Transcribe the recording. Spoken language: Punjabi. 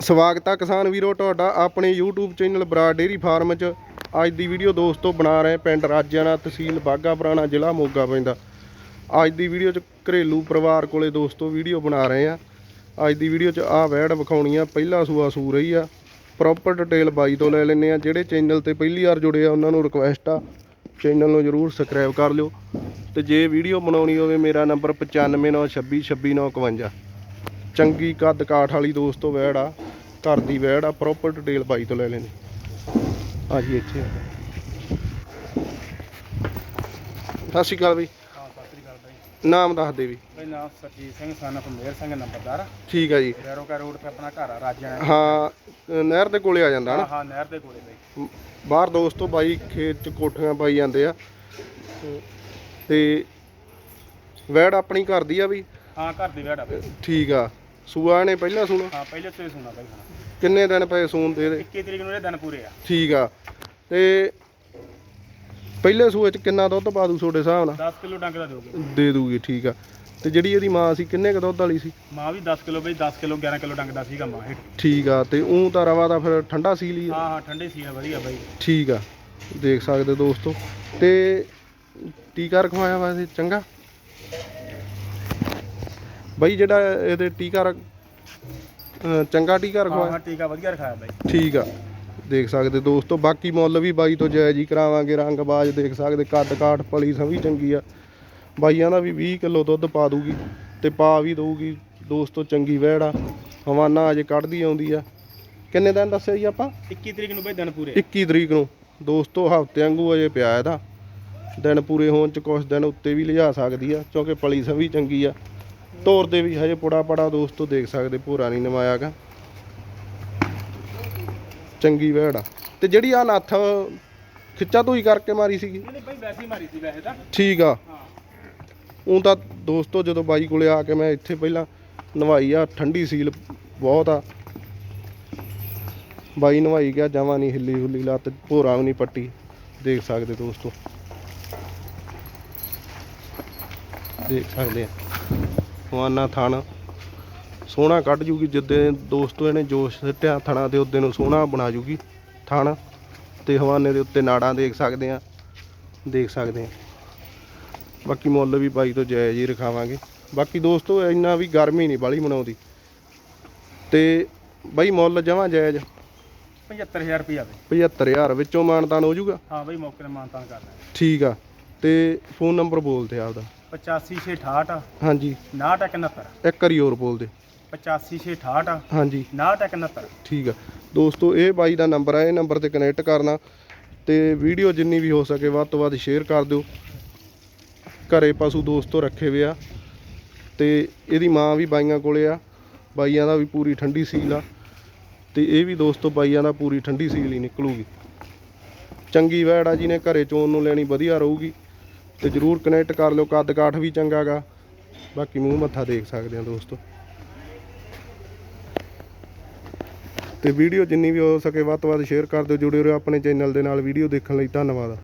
ਸਵਾਗਤ ਆ ਕਿਸਾਨ ਵੀਰੋ, ਤੁਹਾਡਾ ਆਪਣੇ YouTube ਚੈਨਲ ਬਰਾ ਡੇਰੀ ਫਾਰਮ 'ਚ। ਅੱਜ ਦੀ ਵੀਡੀਓ ਦੋਸਤੋ ਬਣਾ ਰਹੇ ਪਿੰਡ ਰਾਜਿਆਣਾ ਤਹਿਸੀਲ ਬਾਗਾ ਪੁਰਾਣਾ, ਜ਼ਿਲ੍ਹਾ ਮੋਗਾ ਪੈਂਦਾ। ਅੱਜ ਦੀ ਵੀਡੀਓ 'ਚ ਘਰੇਲੂ ਪਰਿਵਾਰ ਕੋਲੇ ਦੋਸਤੋ ਵੀਡੀਓ ਬਣਾ ਰਹੇ ਆ ਅੱਜ ਦੀ ਵੀਡੀਓ 'ਚ ਆਹ ਵੈੜ ਵਿਖਾਉਣੀ ਆ, ਪਹਿਲਾ ਸੂਆ ਸੂ ਰਹੀ ਆ। ਪ੍ਰੋਪਰ ਡਿਟੇਲ ਬਾਈ ਤੋਂ ਲੈ ਲੈਣੇ ਆ, ਜਿਹੜੇ ਚੈਨਲ ਤੇ ਪਹਿਲੀ ਵਾਰ ਜੁੜੇ ਆ, ਉਹਨਾਂ ਨੂੰ ਰਿਕੁਐਸਟ ਆ। ਚੈਨਲ ਨੂੰ ਜਰੂਰ ਸਬਸਕ੍ਰਾਈਬ ਕਰ ਲਿਓ। ਤੇ ਜੇ ਵੀਡੀਓ ਬਣਾਉਣੀ ਹੋਵੇ, ਮੇਰਾ ਨੰਬਰ 9596266951 ਚੰਗੀ ਕੱਦ ਕਾਠ ਵਾਲੀ ਦੋਸਤੋ ਵੈੜ ਆ। ਘਰ ਦੀ ਵੈੜ ਆ ਪ੍ਰੋਪਰ ਡਿਟੇਲ ਬਾਈ ਤੋਂ ਲੈ ਲੈਣੀ। ਆ ਜੀ ਇੱਥੇ ਆ। ਸਤਿ ਸ਼੍ਰੀ ਅਕਾਲ ਬਈ। ਹਾਂ ਸਤਿ ਸ੍ਰੀ ਅਕਾਲ ਬਾਈ। ਨਾਮ ਦੱਸ ਦੇ ਵੀ। ਬਾਈ ਨਾਮ ਸਰਜੀਤ ਸਿੰਘ ਸਨ ਮੇਰ ਸਿੰਘ ਨੰਬਰਦਾਰ। ਠੀਕ ਆ ਜੀ। ਰੈਰੋਕਾ ਰੋਡ ਤੇ ਆਪਣਾ ਘਰ ਆ ਰਾਜਿਆਣਾ ਹਾਂ ਨਹਿਰ ਦੇ ਕੋਲੇ ਆ ਜਾਂਦਾ ਹਾਂ ਹਨਾ ਹਾਂ ਨਹਿਰ ਦੇ ਕੋਲੇ ਬਾਈ। ਬਾਹਰ ਦੋਸਤੋ ਬਾਈ ਖੇਤ ਚ ਕੋਠੀਆਂ ਪਾਈ ਜਾਂਦੇ ਆ। ਤੇ ਵੈੜ ਆਪਣੀ ਘਰ ਦੀ ਆ ਵੀ? ਹਾਂ ਘਰ ਦੀ ਵਿਹੜਾ ਬਾਈ। ਠੀਕ ਆ। ਸੂਆ ਨੇ ਪਹਿਲਾਂ ਸੁਣਾ? ਹਾਂ ਪਹਿਲੇ ਤੋਂ ਹੀ ਸੁਣਾ ਬਾਈ ਕਿੰਨੇ ਦਿਨ ਪਏ ਸੂਣ ਦੇ ਇਹਦੇ? 21 ਤਰੀਕ ਨੂੰ ਇਹ ਦਿਨ ਪੂਰੇ ਆ। ਠੀਕ ਆ। ਤੇ ਪਹਿਲੇ ਸੂਏ ਚ ਕਿੰਨਾ ਦੁੱਧ ਪਾ ਦੂ ਤੁਹਾਡੇ ਹਿਸਾਬ ਨਾਲ? 10 ਕਿਲੋ ਡੰਗ ਦਾ ਦਿਓਗੇ। ਦੇ ਦੂਗੀ ਠੀਕ ਆ। ਤੇ ਜਿਹੜੀ ਇਹਦੀ ਮਾਂ ਸੀ ਕਿੰਨੇ ਕ ਦੁੱਧ ਵਾਲੀ ਸੀ? ਮਾਂ ਵੀ 10 ਕਿਲੋ ਬਾਈ 10 ਕਿਲੋ 11 ਕਿਲੋ ਡੰਗ ਦਾ ਸੀਗਾ ਮਾਂ ਹੇਠ ਠੀਕ ਆ ਤੇ ਉਹ ਤਾਂ ਰਵਾ ਦਾ ਫਿਰ ਠੰਡਾ ਸੀ ਲਈ ਹਾਂ ਹਾਂ ਠੰਡੇ ਸੀ ਵਧੀਆ ਬਾਈ। ਠੀਕ ਆ ਦੇਖ ਸਕਦੇ ਦੋਸਤੋ। ਤੇ ਟੀਕਾ ਰਖਵਾਇਆ ਵਾ ਇਹ ਚੰਗਾ? ਬਾਈ ਜਿਹੜਾ ਇਹਦੇ ਟੀਕਾ ਅਹ ਚੰਗਾ ਟੀਕਾ ਹਾਂ ਰਖਵਾਇਆ। ਹਾਂ ਟੀਕਾ ਵਧੀਆ ਰਖਾਇਆ ਬਾਈ। ਠੀਕ ਆ। ਦੇਖ ਸਕਦੇ ਦੋਸਤੋ ਬਾਕੀ ਮੁੱਲ ਵੀ ਬਾਈ ਤੋਂ ਜਾਇਜ਼ ਹੀ ਕਰਾਵਾਂਗੇ ਰੰਗ ਬਾਜ ਦੇਖ ਸਕਦੇ ਕੱਦ ਕਾਠ ਪਲੀ ਸਭੀ ਚੰਗੀ ਆ। ਬਾਈਆਂ ਦਾ ਵੀ 20 ਕਿਲੋ ਦੁੱਧ ਪਾ ਦੂਗੀ ਤੇ ਪਾ ਵੀ ਦਊਗੀ। ਦੋਸਤੋ ਚੰਗੀ ਵਹਿੜ ਆ। ਹਵਾਨਾ ਅਜੇ ਕੱਢਦੀ ਆਉਂਦੀ ਆ। ਕਿੰਨੇ ਦਿਨ ਦੱਸਿਆ ਜੀ ਆਪਾਂ? 21 ਤਰੀਕ ਨੂੰ ਬਾਈ ਦਿਨ ਪੂਰੇ। 21 ਤਰੀਕ ਨੂੰ। ਦੋਸਤੋ ਹਫ਼ਤੇ ਵਾਂਗੂ ਅਜੇ ਪਿਆ ਇਹਦਾ। ਦਿਨ ਪੂਰੇ ਹੋਣ ਚ ਕੁਝ ਦਿਨ ਉੱਤੇ ਵੀ ਲਿਜਾ ਸਕਦੀ ਆ ਕਿਉਂਕਿ ਪਲੀ ਸਭੀ ਚੰਗੀ ਆ। ਤੋਰ ਦੇ ਵੀ ਹਜੇ ਪੁੜਾ ਪੜਾ ਦੋਸਤੋ ਦੇਖ ਸਕਦੇ ਭੂਰਾ ਨਹੀਂ ਨਮਾਇਆਗਾ ਚੰਗੀ ਵਹਿੜ ਆ। ਤੇ ਜਿਹੜੀ ਆ ਨੱਥ ਖਿੱਚਾ ਧੂਈ ਕਰਕੇ ਮਾਰੀ ਸੀਗੀ? ਨਹੀਂ ਬਾਈ ਵੈਸੇ ਹੀ ਮਾਰੀ ਸੀ ਵੈਸੇ ਤਾਂ। ਠੀਕ ਆ। ਉਹ ਤਾਂ ਦੋਸਤੋ ਜਦੋਂ ਬਾਈ ਕੋਲੇ ਆ ਕੇ ਮੈਂ ਇੱਥੇ ਪਹਿਲਾਂ ਨਵਾਈ ਆ ਠੰਡੀ ਸੀਲ ਬਹੁਤ ਆ। ਬਾਈ ਨਵਾਈ ਗਿਆ ਜਮਾ ਨਹੀਂ ਹਿੱਲੀ ਹੁੱਲੀ ਲੱਤ ਭੋਰਾ ਵੀ ਨਹੀਂ ਪੱਟੀ। ਦੇਖ ਸਕਦੇ ਦੋਸਤੋ। ਦੇਖ ਸਕਦੇ ਆ। ਹਵਾਨਾ ਥਣ। ਸੋਹਣਾ ਕੱਢ ਜੂਗੀ ਜਿੱਦੇ ਦੋਸਤੋ ਇਹਨੇ ਜੋਸ਼ ਸਿੱਟਿਆ ਥਣਾ ਦੇ ਉੱਤੇ ਨੂੰ ਸੋਹਣਾ ਬਣਾ ਜੂਗੀ ਥਣ। ਤੇ ਹਵਾਨੇ ਦੇ ਉੱਤੇ ਨਾੜਾਂ ਦੇਖ ਸਕਦੇ ਆ ਦੇਖ ਸਕਦੇ ਆ। ਬਾਕੀ ਮੁੱਲ ਵੀ ਬਾਈ ਤੋਂ ਜਾਇਜ਼ ਹੀ ਰਖਾਵਾਂਗੇ। ਬਾਕੀ ਦੋਸਤੋ ਇੰਨਾ ਵੀ ਗਰਮੀ ਨਹੀਂ ਬਾਲੀ ਮਨਾਉਂਦੀ। ਤੇ ਬਾਈ ਮੁੱਲ ਜਮਾਂ ਜਾਇਜ਼। 75000 ਰੁਪਇਆ ਬਾਈ 75000 ਵਿੱਚੋਂ ਮਾਨਤਾਨ ਹੋ ਜਾਊਗਾ ਹਾਂ ਬਾਈ ਮੌਕੇ ਤੇ ਮਾਨਤਾਨ ਕਰਦਾ ਠੀਕ ਆ। ਤੇ ਫੋਨ ਨੰਬਰ ਬੋਲਦੇ ਆਪਦਾ। 85668 ਹਾਂਜੀ। 6169 ਇੱਕ ਵਾਰੀ ਹੋਰ ਬੋਲ ਦੇ। 85668 ਹਾਂਜੀ। 6169 ਠੀਕ ਆ। ਦੋਸਤੋ ਇਹ ਬਾਈ ਦਾ ਨੰਬਰ ਆ ਇਹ ਨੰਬਰ ਤੇ ਕਨੈਕਟ ਕਰਨਾ ਤੇ ਵੀਡੀਓ ਜਿੰਨੀ ਵੀ ਹੋ ਸਕੇ ਵੱਧ ਤੋਂ ਵੱਧ ਸ਼ੇਅਰ ਕਰ ਦਿਓ। ਘਰੇ ਪਸ਼ੂ ਦੋਸਤੋ ਰੱਖੇ ਵੇ ਆ ਤੇ ਇਹਦੀ ਮਾਂ ਵੀ ਬਾਈਆਂ ਕੋਲੇ ਆ। ਬਾਈਆਂ ਦਾ ਵੀ ਪੂਰੀ ਠੰਡੀ ਸੀਲ ਆ ਤੇ ਇਹ ਵੀ ਦੋਸਤੋ ਬਾਈਆਂ ਦਾ ਪੂਰੀ ਠੰਡੀ ਸੀਲ ਹੀ ਨਿਕਲੂਗੀ। ਚੰਗੀ ਵੈੜ ਆ ਜਿਹਨੇ ਘਰੇ ਚੋਣ ਨੂੰ ਲੈਣੀ ਵਧੀਆ ਰਹੂਗੀ। ਤੇ ਜਰੂਰ ਕਨੈਕਟ ਕਰ ਲਿਓ, ਕੱਦ ਕਾਠ ਵੀ ਚੰਗਾਗਾ ਬਾਕੀ ਮੂੰਹ ਮੱਥਾ ਦੇਖ ਸਕਦੇ ਆ ਦੋਸਤੋ। ਤੇ ਵੀਡੀਓ ਜਿੰਨੀ ਵੀ ਹੋ ਸਕੇ ਵੱਧ ਤੋਂ ਵੱਧ ਸ਼ੇਅਰ ਕਰ ਦਿਓ, ਜੁੜੇ ਰਹੋ ਆਪਣੇ ਚੈਨਲ ਦੇ ਨਾਲ ਵੀਡੀਓ ਦੇਖਣ ਲਈ ਧੰਨਵਾਦ।